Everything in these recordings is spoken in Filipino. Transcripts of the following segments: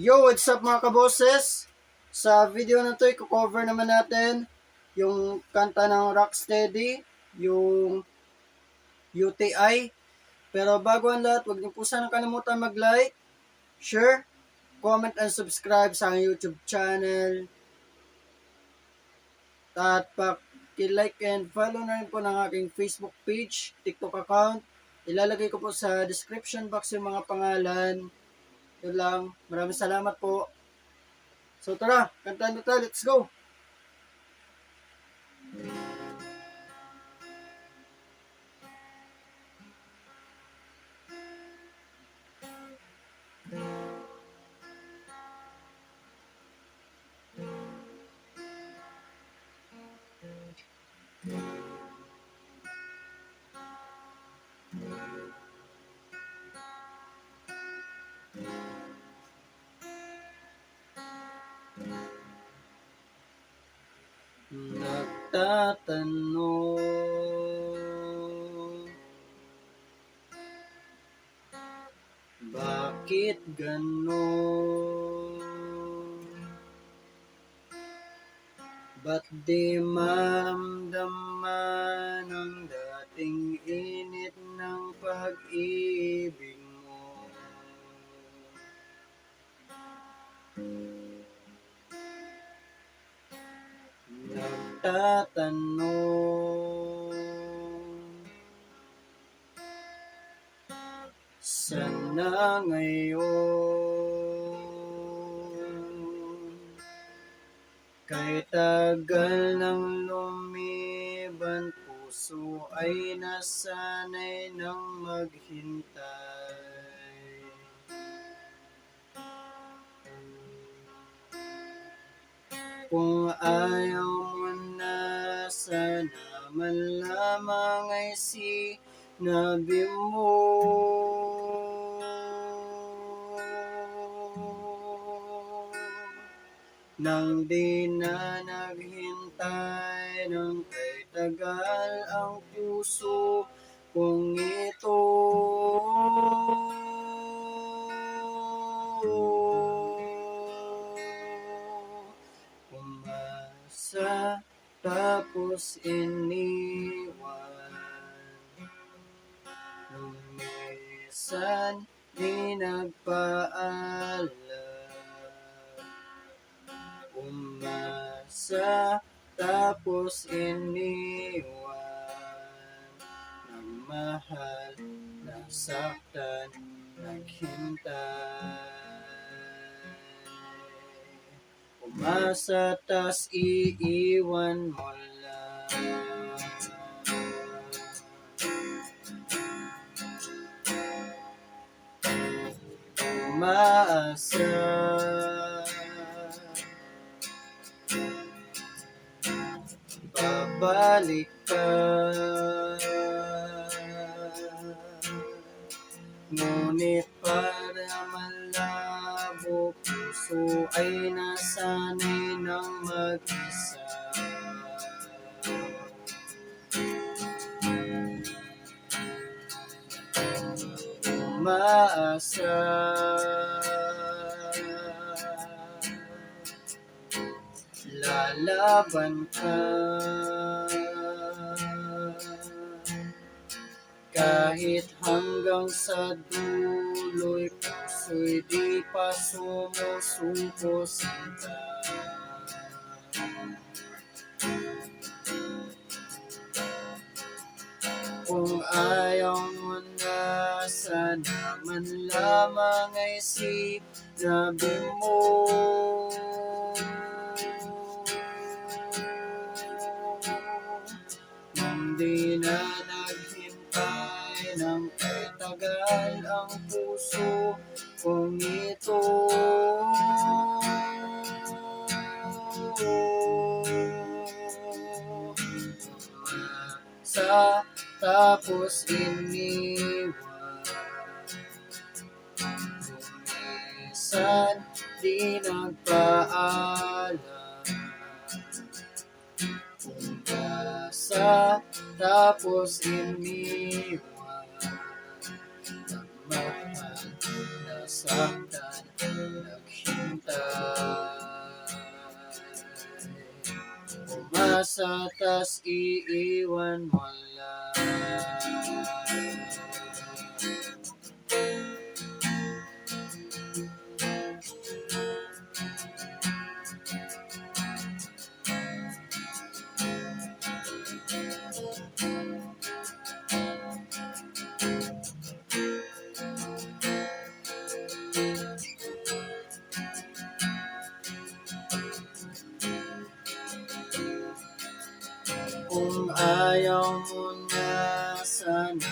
Yo, what's up mga kaboses? Sa video na to, i-cover naman natin yung kanta ng Rocksteady, yung UTI. Pero bago ang lahat, huwag niyo po sana kalimutan mag-like, share, comment, and subscribe sa aking YouTube channel. At paki-like and follow na rin po ng aking Facebook page, TikTok account. Ilalagay ko po sa description box yung mga pangalan. Yun lang. Maraming salamat po. So tara, kantahan na tayo. Let's go! Nagtatanong Bakit ganon? Ba't di maramdaman ang dating init ng pag-ibig mo? Nagtatanong Sana ngayon Kay tagal ng lumiban Puso ay nasanay ng maghintay. Kung ayaw sana man lamang ay sinabi mo. Nang di na naghintay ng kay tagal ang puso kung ito tapos iniwan Lumisan di nagpaalam. Umasa tapos iniwan Nagmahal, nasaktan, naghintay. Umasa tas iiwan mo Umaasa. Babalik ka. Ngunit para malabo Puso ay nasanay ng mag-isa Umaasa Lalaban ka. Kahit hanggang sa dulo'y puso'y di pa sumusuko sinta Kung ayaw mo na sana man lamang ay sinabi mo. Nang di na naghintay ng kay tagal ang puso kung ito. Sa tapos iniwan di nagpaalam Umbasa tapos iniwan Nagmahal, nasaktan, naghintay Umasa tas iiwan mo lang.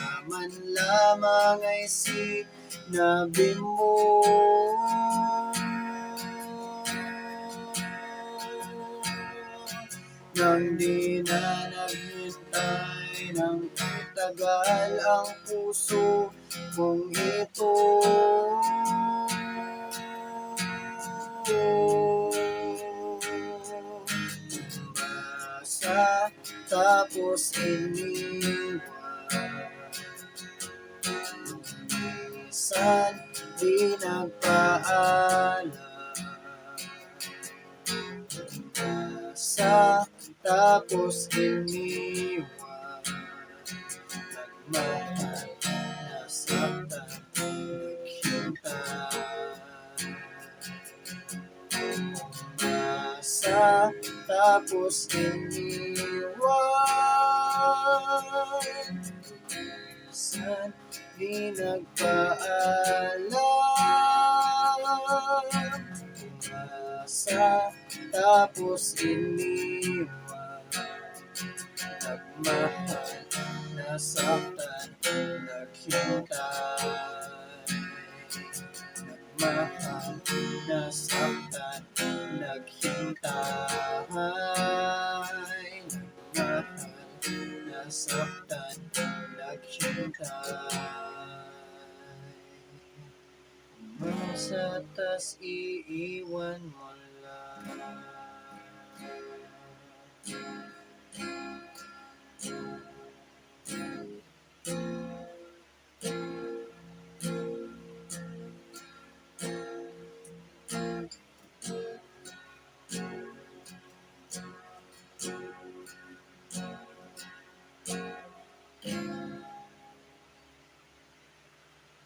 Sana man lamang ay sinabi mo. Nang di na naghintay ng tagal ang puso kong ito. Basa tapos iniwan Minsan di nagpaalam? Basa tapos iniwan Nagmahal, nasaktan, naghintay Nasa tapos iniwan Minsan di nagpaalam Nasa tapos iniwan. Nagmahal, nasaktan, naghintay nasaktan, naghintay Masa tas iiwan mo lang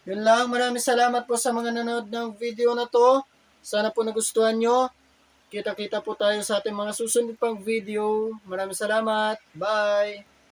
Yun lang, maraming salamat po sa mga nanood ng video na to. Sana po nagustuhan nyo. Kita-kita po tayo sa ating mga susunod pang video. Maraming salamat. Bye!